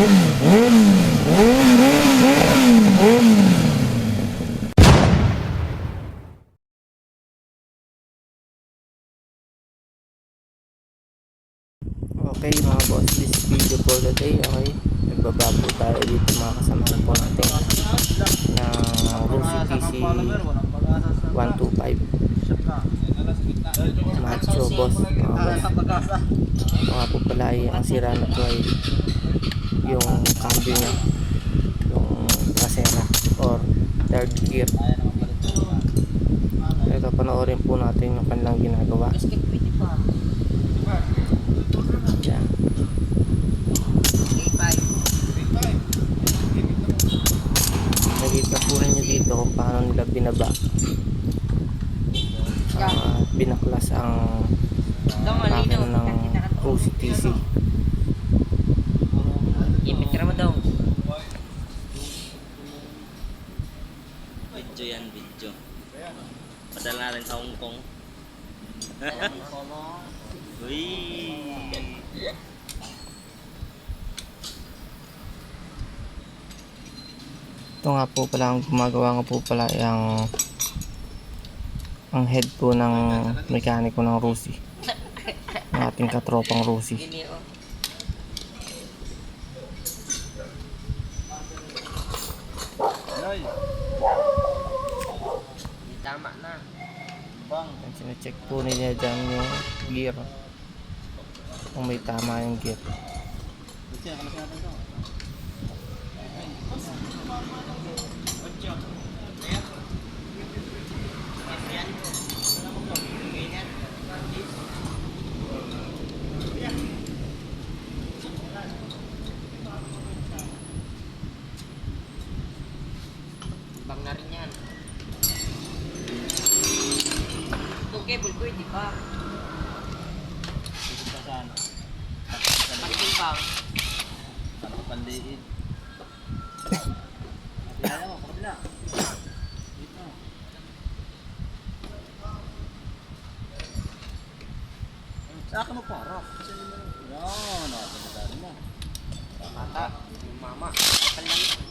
Okay mga boss, this video for the day, okay? Nagbaba po tayo dito mga kasamahan po natin ng Rosy TC 125 Macho boss, mga boss. Mga po pala ay ang sira na po ay yung cambio niya, yung trasera or third gear. Ito panoorin po natin yung kanilang ginagawa. Yan. Nakita po ninyo dito kung paano nila binaba. Ah, binaklas ang makina ng Rosy TC. Ipitra mo daw. Video yan, video. Padala natin sa Hong Kong. Uy! Ito nga po pala ang gumagawa nga po pala ay ang head po ng mekaniko ng Rosy. Ng ating katropang Rosy. Oh. Hindi tama na. Yan, Sine-check po nila dyan yung gear. Kung may tama yung gear. Bang cable ko, di ba? Pakitin bang? Ano ka pandiin? Kaya mo, kabila. Dito. Sa akin mo mo Yan, nakakadali mo. Mata, yung mama. Kapal lang.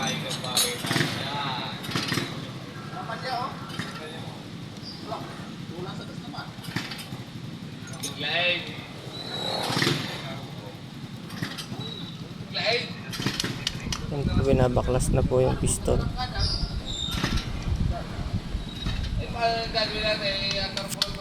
binabaklas na po yung piston. Gagawin natin, i-carport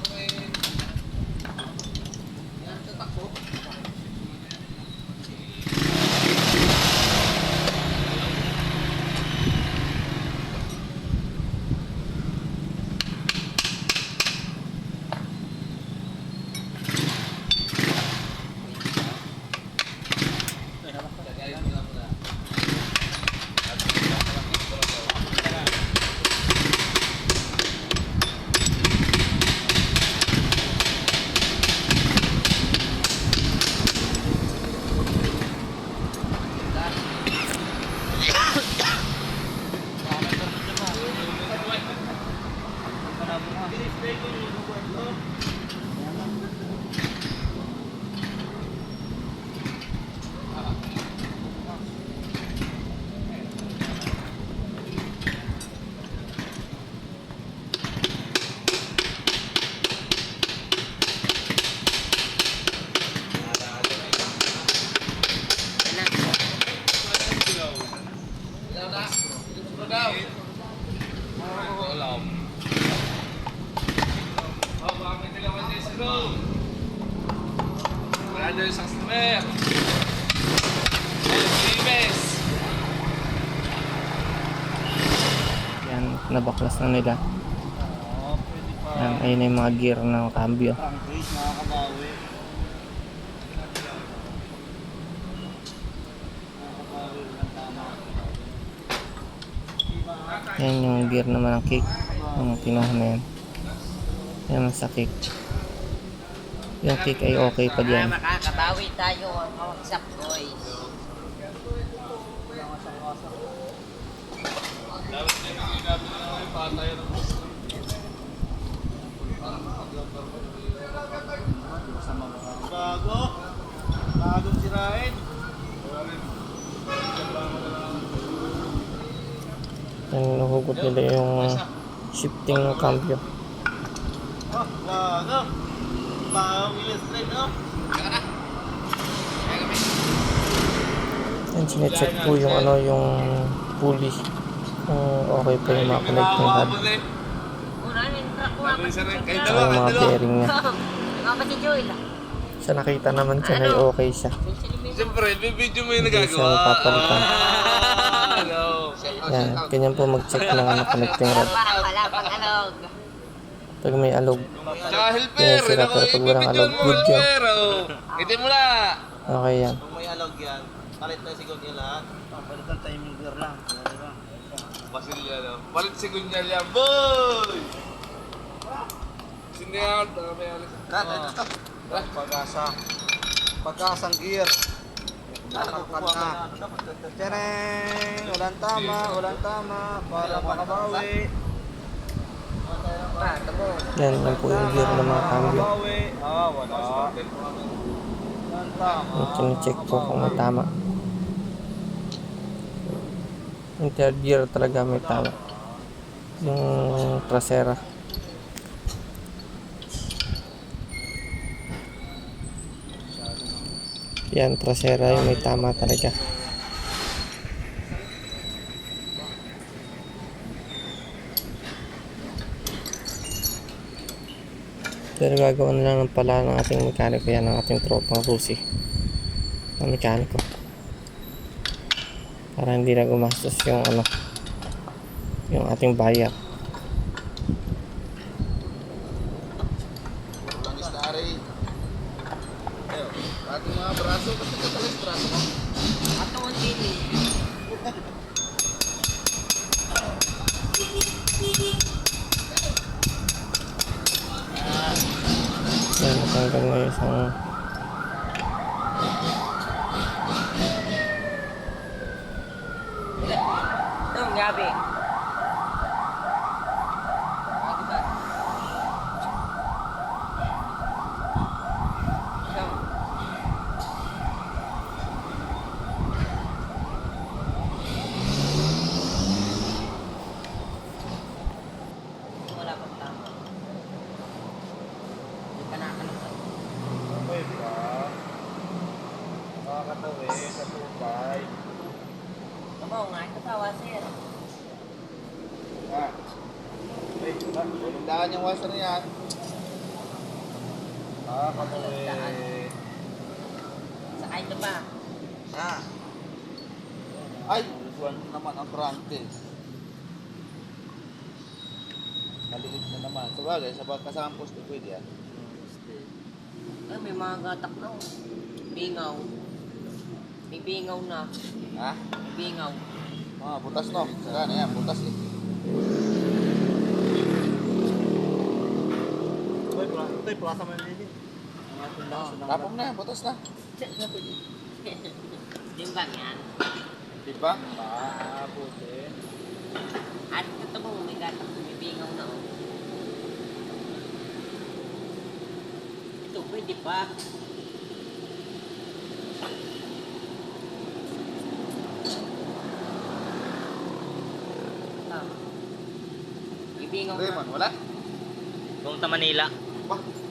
Customer. El Vives. Yan, nabaklas na nila. Yan, ayun yung mga gear ng cambio. Yan yung gear naman ng kick. Yung kinuha na yan. Yan sa kick. Yung kick ay okay pa diyan. makakabawi tayo ang kawasak boys. Bago. Bagong sirain. Yan nahugot nila yung shifting ng cambio. Oh, bago. Bagong illustrate, oh. Yan, sinecheck po yung ano, yung pulley. Kung okay pa yung mga connecting rod. Una rin, kuha pa si Joy. Kahit Saka yung mga bearing niya. Sa nakita naman siya ay okay siya. Siyempre, may video mo yung Hindi siya nagagawa. mapapalitan. Hello. Yan, ganyan po mag-check ng ano, connecting rod. Para wala pang alog. Pag may alog, Tsaka helper. Yan, sila, Ako, pero pag walang alog, mo good yun. helper. oh. Mo na. okay yan. Kung may alog yan, palit na sigod yan lahat. Oh, palit ng timing gear lang. Ano ba? Basilya no. Palit si Gunyal yan, boy! Baka may alis. Rat, ito. Rat, pag-asa. Pag-asang gear. Nakakat na. Tiyareng! Walang tama, walang tama. Para makabawi. Yan, yan po yung gear ng mga cambio. Chine-check po kung may tama. Yung third gear talaga may tama. Yung trasera. Yan, trasera yung may. Pero gagawa na lang ng pala ng ating mekaniko yan, ng ating tropang Rusi. Na mekaniko. Para hindi na gumastos yung ano, yung ating. Ayo, ating mga braso. Ba't nagkatalis braso? Ato ang. Yan, natanggal na yung isang Ito, ang gabi. Ah, Tandaan yung washer niyan. Makakatawi. Saka ito pa. Ah. Ay, buwan naman ang crankcase. Maliit na naman. Sa bagay, sa kasama poste pwede yan. Ay, may mga gatak na. Bingaw. May bingaw na. Ha? May bingaw. Ah, butas no. Saka na yan, butas eh. Ito, plaza mo yung Tapong na butas na. Timbang yan. Di ba? Ah, puti. At ito mo, may gatak. May bingaw na. oh. Ito, pwede pa. Ah. May bingaw na. Raymond, wala? Kung ta Manila. 吧。